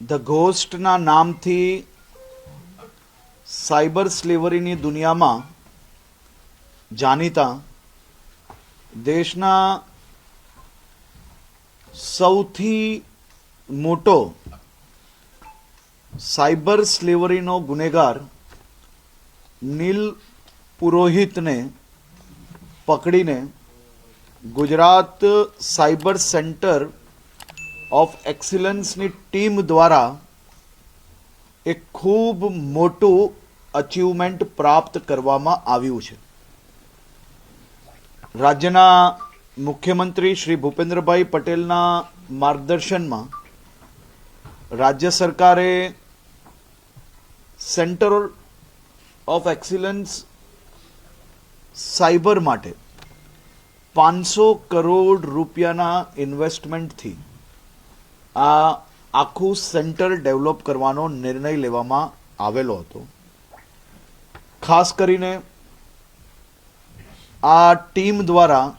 The ઘોસ્ટના નામથી cyber સ્લેવરીની દુનિયામાં જાણીતા દેશના સૌથી મોટો સાયબર સ્લેવરીનો ગુનેગાર નીલ પુરોહિતને પકડીને ગુજરાત સાયબર સેન્ટર ઓફ એક્સિલન્સની ટીમ દ્વારા એક ખૂબ મોટું અચીવમેન્ટ પ્રાપ્ત કરવામાં આવ્યું છે. રાજ્યના મુખ્યમંત્રી શ્રી ભૂપેન્દ્રભાઈ પટેલના માર્ગદર્શનમાં રાજ્ય સરકારે સેન્ટર ઓફ એક્સિલન્સ સાયબર માટે પાંચસો કરોડ રૂપિયાના ઇન્વેસ્ટમેન્ટથી આ આખું સેન્ટર ડેવલપ કરવાનો નિર્ણય લેવામાં આવેલો હતો. ખાસ કરીને આ ટીમ દ્વારા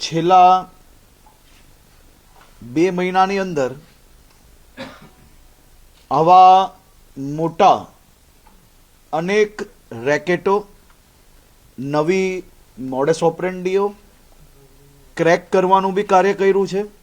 છેલ્લા બે મહિનાની અંદર આવા મોટા અનેક રેકેટો, નવી મોડેસ ઓપરેન્ડીઓ, ક્રેક કરવાનું બી કાર્ય કર્યું છે.